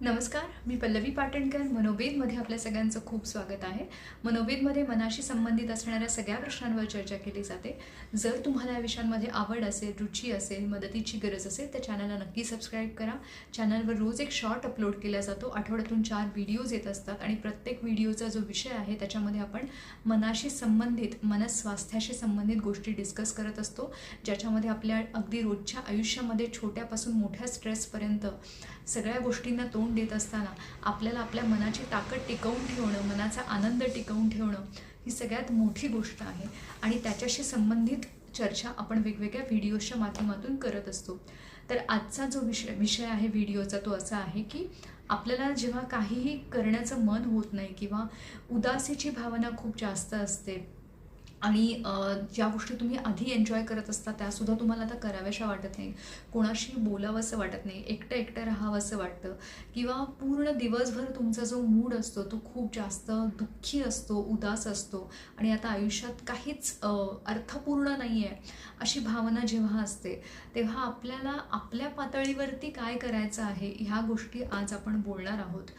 नमस्कार मी पल्लवी पाटणकर. मनोवेदमध्ये आपल्या सगळ्यांचं खूप स्वागत आहे. मनोवेदमध्ये मनाशी संबंधित असणाऱ्या सगळ्या प्रश्नांवर चर्चा केली जाते. जर तुम्हाला या विषयांमध्ये आवड असेल रुची असेल मदतीची गरज असेल तर चॅनलला नक्की सबस्क्राईब करा. चॅनलवर रोज एक शॉर्ट अपलोड केला जातो. आठवड्यातून चार व्हिडिओज येत असतात आणि प्रत्येक व्हिडिओचा जो विषय आहे त्याच्यामध्ये आपण मनाशी संबंधित मनस्वास्थ्याशी संबंधित गोष्टी डिस्कस करत असतो. ज्याच्यामध्ये आपल्या अगदी रोजच्या आयुष्यामध्ये छोट्यापासून मोठ्या स्ट्रेसपर्यंत सगळ्या गोष्टींना तोंड देत असताना आपल्याला आपल्या मनाची ताकद टिकवून ठेवणं मनाचा आनंद टिकवून ठेवणं ही सगळ्यात मोठी गोष्ट आहे. आणि त्याच्याशी संबंधित चर्चा आपण वेगवेगळ्या व्हिडिओच्या माध्यमातून करत असतो. तर आजचा जो विषय विषय आहे व्हिडिओचा तो असा आहे की आपल्याला जेव्हा काहीही करण्याचं मन होत नाही किंवा उदासीची भावना खूप जास्त असते आणि ज्या गोष्टी तुम्ही आधी एन्जॉय करत असता त्यासुद्धा तुम्हाला आता कराव्याशा वाटत नाही कोणाशी बोलावंसं वाटत नाही. एकटं एकटं राहावं असं वाटतं. किंवा पूर्ण दिवसभर तुमचा जो मूड असतो तो खूप जास्त दुःखी असतो उदास असतो. आणि आता आयुष्यात काहीच अर्थपूर्ण नाही आहे अशी भावना जेव्हा असते तेव्हा आपल्याला आपल्या पातळीवरती काय करायचं आहे ह्या गोष्टी आज आपण बोलणार आहोत.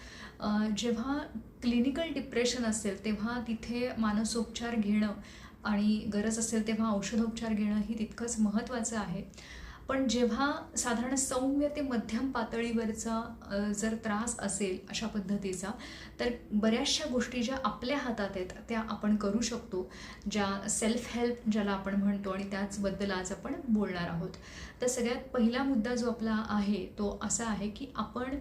जेव्हा क्लिनिकल डिप्रेशन असेल तेव्हा तिथे मानसोपचार घेणं आणि गरज असेल तेव्हा औषधोपचार घेणं ही तितकंच महत्त्वाचं आहे. पण जेव्हा साधारण सौम्य ते मध्यम पातळीवरचा जर त्रास असेल अशा पद्धतीचा तर बऱ्याचशा गोष्टी ज्या आपल्या हातात आहेत त्या आपण करू शकतो ज्या सेल्फ हेल्प ज्याला आपण म्हणतो आणि त्याचबद्दल आज आपण बोलणार आहोत. तर सगळ्यात पहिला मुद्दा जो आपला आहे तो असा आहे की आपण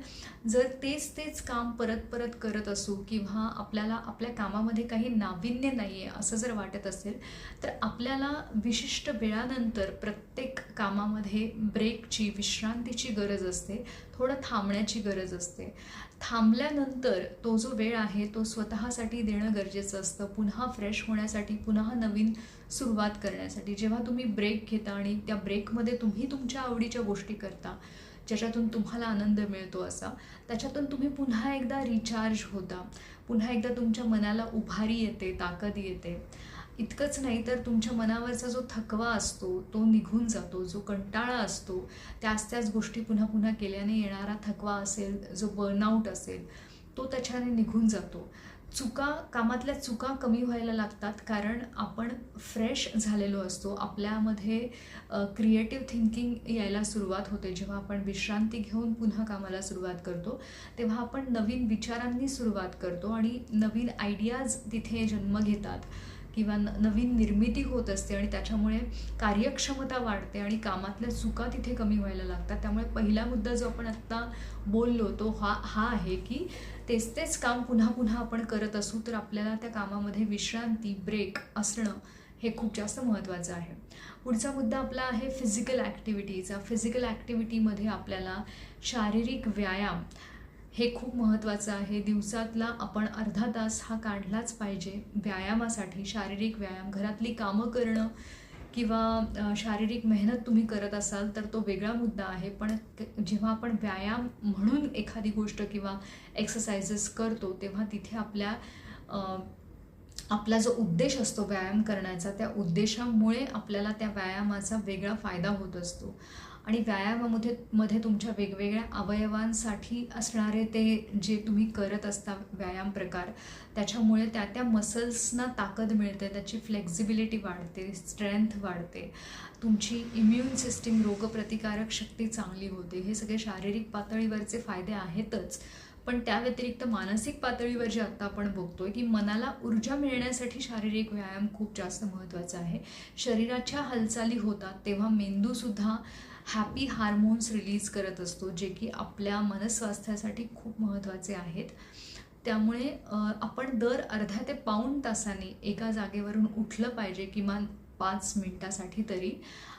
जर तेच तेच काम परत परत करत असू किंवा आपल्याला आपल्या कामामध्ये काही नाविन्य नाही आहे असं जर वाटत असेल तर आपल्याला विशिष्ट वेळानंतर प्रत्येक कामामध्ये ब्रेकची विश्रांतीची गरज असते थोडं थांबण्याची गरज असते. थांबल्यानंतर तो जो वेळ आहे तो स्वतःसाठी देणं गरजेचं असतं. पुन्हा फ्रेश होण्यासाठी पुन्हा नवीन सुरुवात करण्यासाठी. जेव्हा तुम्ही ब्रेक घेता आणि त्या ब्रेकमध्ये तुम्ही तुमच्या आवडीच्या गोष्टी करता ज्याच्यातून तुम्हाला आनंद मिळतो असा त्याच्यातून तुम्ही पुन्हा एकदा रिचार्ज होता. पुन्हा एकदा तुमच्या मनाला उभारी येते ताकद येते. इतकंच नाही तर तुमच्या मनावरचा जो थकवा असतो तो निघून जातो जो कंटाळा असतो त्याच त्याच गोष्टी पुन्हा पुन्हा केल्याने येणारा थकवा असेल जो बर्नआउट असेल तो त्याच्याने निघून जातो. चुका कामातल्या चुका कमी व्हायला लागतात कारण आपण फ्रेश झालेलो असतो. आपल्यामध्ये क्रिएटिव्ह थिंकिंग यायला सुरुवात होते. जेव्हा आपण विश्रांती घेऊन पुन्हा कामाला सुरुवात करतो तेव्हा आपण नवीन विचारांनी सुरुवात करतो आणि नवीन आयडियाज तिथे जन्म घेतात. किंवा न नवीन निर्मिती होत असते आणि त्याच्यामुळे कार्यक्षमता वाढते आणि कामातल्या चुका तिथे कमी व्हायला लागतात. त्यामुळे पहिला मुद्दा जो आपण आत्ता बोललो तो हा हा आहे की तेच तेच काम पुन्हा पुन्हा आपण करत असू तर आपल्याला त्या कामामध्ये विश्रांती ब्रेक असणं हे खूप जास्त महत्त्वाचं आहे. पुढचा मुद्दा आपला आहे फिजिकल ॲक्टिव्हिटीचा फिजिकल ॲक्टिव्हिटीमध्ये आपल्याला शारीरिक व्यायाम हे खूप महत्त्वाचं आहे. दिवसातला आपण अर्धा तास हा काढलाच पाहिजे. व्यायामासाठी शारीरिक व्यायाम घरातली कामं करणं किंवा शारीरिक मेहनत तुम्ही करत असाल तर तो वेगळा मुद्दा आहे. पण जेव्हा आपण व्यायाम म्हणून एखादी गोष्ट किंवा एक्सरसाइजेस करतो तेव्हा तिथे आपल्या आपला जो उद्देश असतो व्यायाम करण्याचा त्या उद्देशामुळे आपल्याला त्या व्यायामाचा वेगळा फायदा होत असतो. आणि व्यायामामध्ये मध्ये तुमच्या वेगवेगळ्या अवयवांसाठी असणारे ते जे तुम्ही करत असता व्यायाम प्रकार त्याच्यामुळे त्या त्या मसल्सना ताकद मिळते त्याची फ्लेक्झिबिलिटी वाढते स्ट्रेंथ वाढते. तुमची इम्युन सिस्टीम रोगप्रतिकारक शक्ती चांगली होते. हे सगळे शारीरिक पातळीवरचे फायदे आहेतच. पण त्या व्यतिरिक्त मानसिक पातळीवर जे आत्ता आपण बघतोय की मनाला ऊर्जा मिळण्यासाठी शारीरिक व्यायाम खूप जास्त महत्त्वाचा आहे. शरीराच्या हालचाली होतात तेव्हा मेंदूसुद्धा हॅपी हार्मोन्स रिलीज करत असतो जे की आपल्या मनस्वास्थ्यासाठी खूप महत्त्वाचे आहेत. त्यामुळे आपण दर अर्ध्या ते पाऊण तासाने एका जागेवरून उठलं पाहिजे किमान पाच मिनिटासाठी तरी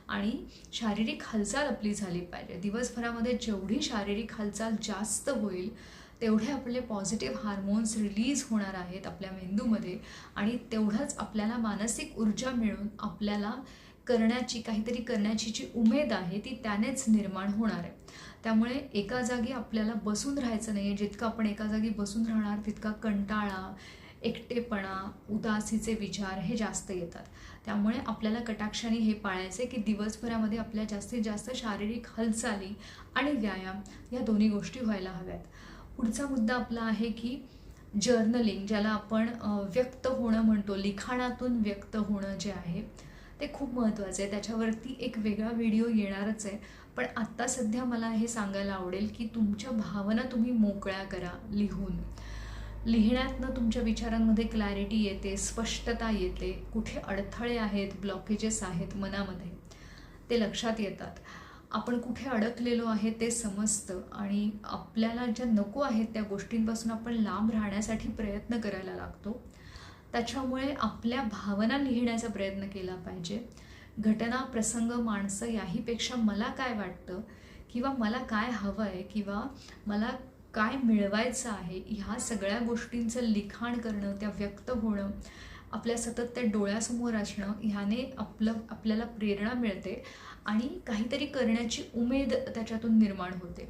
आणि शारीरिक हालचाल आपली झाली पाहिजे. दिवसभरामध्ये जेवढी शारीरिक हालचाल जास्त होईल तेवढे आपले पॉझिटिव्ह हार्मोन्स रिलीज होणार आहेत आपल्या मेंदूमध्ये आणि तेवढंच आपल्याला मानसिक ऊर्जा मिळून आपल्याला करण्याची काहीतरी करण्याची जी उमेद आहे ती त्यानेच निर्माण होणार आहे. त्यामुळे एका जागी आपल्याला बसून राहायचं नाही आहे जितकं आपण एका जागी बसून राहणार तितका कंटाळा एकटेपणा उदासीचे विचार हे जास्त येतात. त्यामुळे आपल्याला कटाक्षाने हे पाळायचे की दिवसभरामध्ये आपल्या जास्तीत जास्त शारीरिक हालचाली आणि व्यायाम या दोन्ही गोष्टी व्हायला हव्यात. पुढचा मुद्दा आपला आहे की जर्नलिंग ज्याला आपण व्यक्त होणं म्हणतो. लिखाणातून व्यक्त होणं जे आहे ते खूप महत्त्वाचं आहे. त्याच्यावरती एक वेगळा व्हिडिओ येणारच आहे. पण आत्ता सध्या मला हे सांगायला आवडेल की तुमच्या भावना तुम्ही मोकळ्या करा लिहून. लिहिण्यातनं तुमच्या विचारांमध्ये क्लॅरिटी येते स्पष्टता येते. कुठे अडथळे आहेत ब्लॉकेजेस आहेत मनामध्ये ते लक्षात येतात. आपण कुठे अडकलेलो आहे ते समजतं आणि आपल्याला ज्या नको आहेत त्या गोष्टींपासून आपण लांब राहण्यासाठी प्रयत्न करायला लागतो. त्याच्यामुळे आपल्या भावना लिहिण्याचा प्रयत्न केला पाहिजे. घटना प्रसंग माणसं याहीपेक्षा मला काय वाटतं किंवा मला काय हवं आहे किंवा मला काय मिळवायचं आहे ह्या सगळ्या गोष्टींचं लिखाण करणं त्या व्यक्त होणं आपल्या सतत त्या डोळ्यासमोर असणं ह्याने आपलं आपल्याला प्रेरणा मिळते आणि काहीतरी करण्याची उमेद त्याच्यातून निर्माण होते.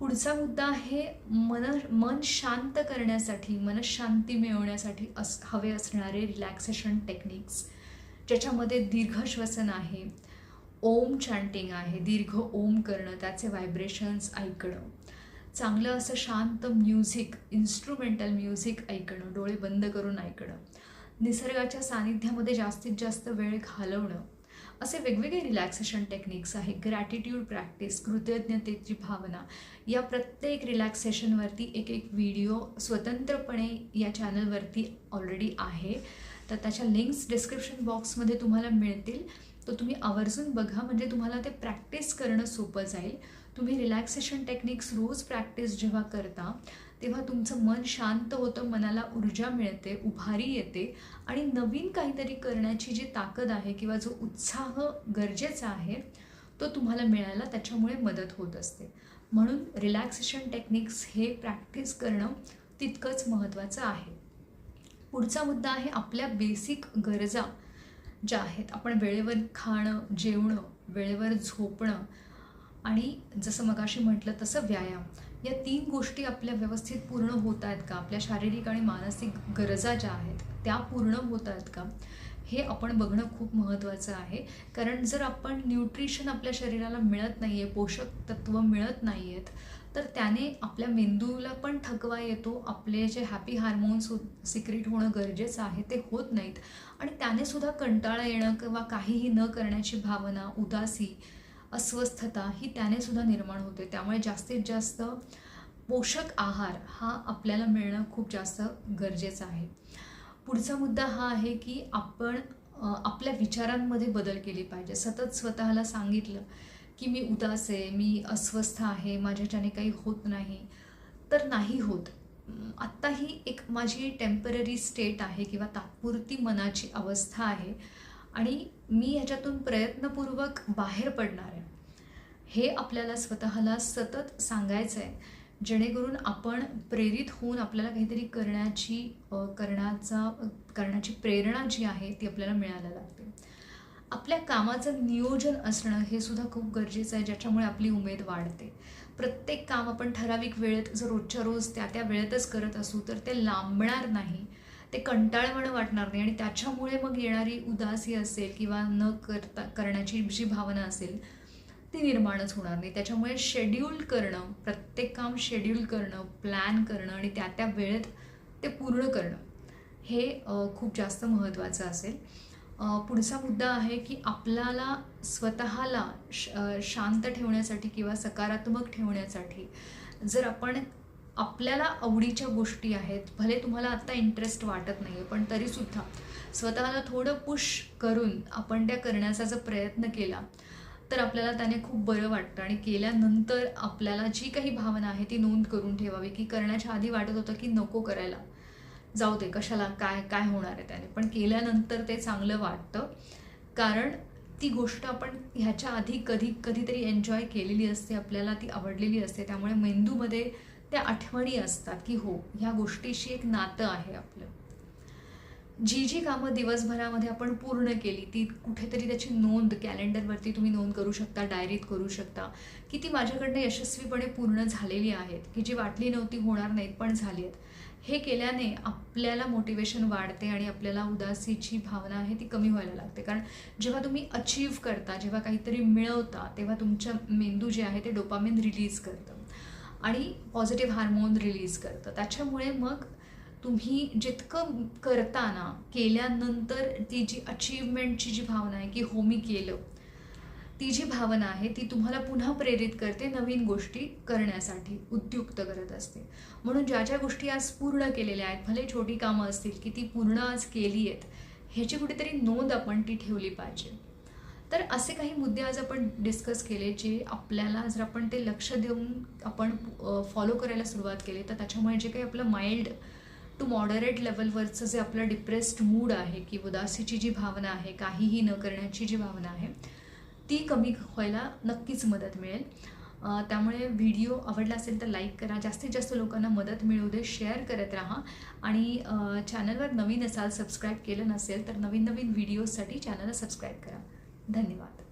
पुढचा मुद्दा आहे मन मन शांत करण्यासाठी मनशांती मिळवण्यासाठी अस हवे असणारे रिलॅक्सेशन टेक्निक्स ज्याच्यामध्ये दीर्घ श्वसन आहे ओम चॅन्टिंग आहे दीर्घ ओम करणं त्याचे व्हायब्रेशन्स ऐकणं. चांगलं असं शांत म्युझिक इन्स्ट्रुमेंटल म्युझिक ऐकणं डोळे बंद करून ऐकणं. निसर्गाच्या सानिध्यामध्ये जास्तीत जास्त वेळ घालवणं. असे वेगवेगळे रिलॅक्सेशन टेक्निक्स आहे ग्रॅटिट्यूड प्रॅक्टिस कृतज्ञतेची भावना या प्रत्येक रिलॅक्सेशनवरती एक एक व्हिडिओ स्वतंत्रपणे या चॅनलवरती ऑलरेडी आहे. तर त्याच्या लिंक्स डिस्क्रिप्शन बॉक्समध्ये तुम्हाला मिळतील. तो तुम्ही आवर्जून बघा म्हणजे तुम्हाला ते प्रॅक्टिस करणं सोपं जाईल. तुम्ही रिलॅक्सेशन टेक्निक्स रोज प्रॅक्टिस जेव्हा करता तेव्हा तुमचं मन शांत होतं मनाला ऊर्जा मिळते उभारी येते आणि नवीन काहीतरी करण्याची जी ताकद आहे किंवा जो उत्साह गरजेचा आहे तो तुम्हाला मिळायला त्याच्यामुळे मदत होत असते. म्हणून रिलॅक्सेशन टेक्निक्स हे प्रॅक्टिस करणं तितकंच महत्त्वाचं आहे. पुढचा मुद्दा आहे आपल्या बेसिक गरजा ज्या आहेत. आपण वेळेवर खाणं जेवणं वेळेवर झोपणं आणि जसं मगाशी म्हटलं तसं व्यायाम. या तीन गोष्टी आपल्या व्यवस्थित पूर्ण होत आहेत का? आपल्या शारीरिक आणि मानसिक गरजा ज्या आहेत त्या पूर्ण होत आहेत का? हे आपण बघणं खूप महत्त्वाचं आहे. कारण जर आपण न्यूट्रिशन आपल्या शरीराला मिळत नाही आहे पोषक तत्व मिळत नाही आहेत तर त्याने आपल्या मेंदूला पण थकवा येतो आपले जे हॅपी हार्मोन्स सिक्रेट होणं गरजेचं आहे ते होत नाहीत. आणि त्याने सुद्धा कंटाळा येणं किंवा काहीही न करण्याची भावना उदासी अस्वस्थता ही त्याने सुद्धा निर्माण होते. त्यामुळे जास्तीत जास्त पोषक आहार हा आपल्याला मिळणं खूप जास्त गरजेचं आहे. पुढचा मुद्दा हा आहे की आपण आपल्या विचारांमध्ये बदल केले पाहिजे. सतत स्वतःला सांगितलं की मी उदास आहे मी अस्वस्थ आहे माझ्याच्याने काही होत नाही. तर नाही होत. आत्ता ही एक माझी टेंपररी स्टेट आहे किंवा तात्पुरती मनाची अवस्था आहे. आणि मी ह्याच्यातून प्रयत्नपूर्वक बाहेर पडणार आहे. हे आपल्याला स्वतःला सतत सांगायचं आहे जेणेकरून आपण प्रेरित होऊन आपल्याला काहीतरी करण्याची करण्याचा करण्याची प्रेरणा जी आहे ती आपल्याला मिळायला लागते. आपल्या कामाचं नियोजन असणं हे सुद्धा खूप गरजेचं आहे ज्याच्यामुळे आपली उमेद वाढते. प्रत्येक काम आपण ठराविक वेळेत जर रोजच्या रोज त्या त्या वेळेतच करत असू तर ते लांबणार नाही. ते कंटाळवाणं वाटणार नाही आणि त्याच्यामुळे मग येणारी उदासी असेल किंवा न करता करण्याची जी भावना असेल ती निर्माणच होणार नाही. त्याच्यामुळे शेड्यूल करणं प्रत्येक काम शेड्यूल करणं प्लॅन करणं आणि त्या त्या वेळेत ते पूर्ण करणं हे खूप जास्त महत्त्वाचं असेल. पुढचा मुद्दा आहे की आपल्याला स्वतःला श शांत ठेवण्यासाठी किंवा सकारात्मक ठेवण्यासाठी जर आपण आपल्याला आवडीच्या गोष्टी आहेत भले तुम्हाला आत्ता इंटरेस्ट वाटत नाही आहे पण तरीसुद्धा स्वतःला थोडं पुश करून आपण त्या करण्याचा जर प्रयत्न केला तर आपल्याला त्याने खूप बरं वाटतं. आणि केल्यानंतर आपल्याला जी काही भावना आहे ती नोंद करून ठेवावी की करण्याच्या आधी वाटत होतं की नको करायला. जाऊ दे कशाला काय काय होणार आहे त्याने. पण केल्यानंतर ते चांगलं वाटतं. कारण ती गोष्ट आपण ह्याच्या आधी कधी कधीतरी एन्जॉय केलेली असते आपल्याला ती आवडलेली असते. त्यामुळे मेंदूमध्ये त्या आठवणी असतात की हो ह्या गोष्टीशी एक नातं आहे आपलं. जी जी कामं दिवसभरामध्ये आपण पूर्ण केली ती कुठेतरी त्याची नोंद कॅलेंडरवरती तुम्ही नोंद करू शकता डायरीत करू शकता. की ती माझ्याकडनं यशस्वीपणे पूर्ण झालेली आहेत की जी वाटली नव्हती होणार नाहीत पण झाली आहेत. हे केल्याने आपल्याला मोटिवेशन वाढते आणि आपल्याला उदासीची भावना आहे ती कमी व्हायला लागते. कारण जेव्हा तुम्ही अचीव करता जेव्हा काहीतरी मिळवता तेव्हा तुमच्या मेंदू जे आहे ते डोपामिन रिलीज करतं. आणि पॉझिटिव्ह हार्मोन रिलीज करतं. त्याच्यामुळे मग तुम्ही जितकं करताना केल्यानंतर ती जी अचीवमेंटची जी भावना आहे की हो मी केलं ती जी भावना आहे ती तुम्हाला पुन्हा प्रेरित करते नवीन गोष्टी करण्यासाठी उद्युक्त करत असते. म्हणून ज्या ज्या गोष्टी आज पूर्ण केलेल्या आहेत भले छोटी कामं असतील की ती पूर्ण आज केली आहेत ह्याची कुठेतरी नोंद आपण ती ठेवली पाहिजे. तर असे काही मुद्दे आज आपण डिस्कस केले जे आपल्याला जर आपण ते लक्ष देऊन आपण फॉलो करायला सुरुवात केली तर त्याच्यामुळे जे काही आपलं माइल्ड टू मॉडरेट लेवलवरचं जे आपलं डिप्रेस्ड मूड आहे की उदासीची जी भावना आहे काहीही न करण्याची जी भावना आहे ती कमी व्हायला नक्कीच मदत मिळेल. त्यामुळे व्हिडिओ आवडला असेल तर लाईक करा. जास्तीत जास्त लोकांना मदत मिळू दे शेअर करत राहा. आणि चॅनलवर नवीन असाल सबस्क्राईब केलं नसेल तर नवीन नवीन व्हिडिओजसाठी चॅनलला सबस्क्राईब करा. धन्यवाद.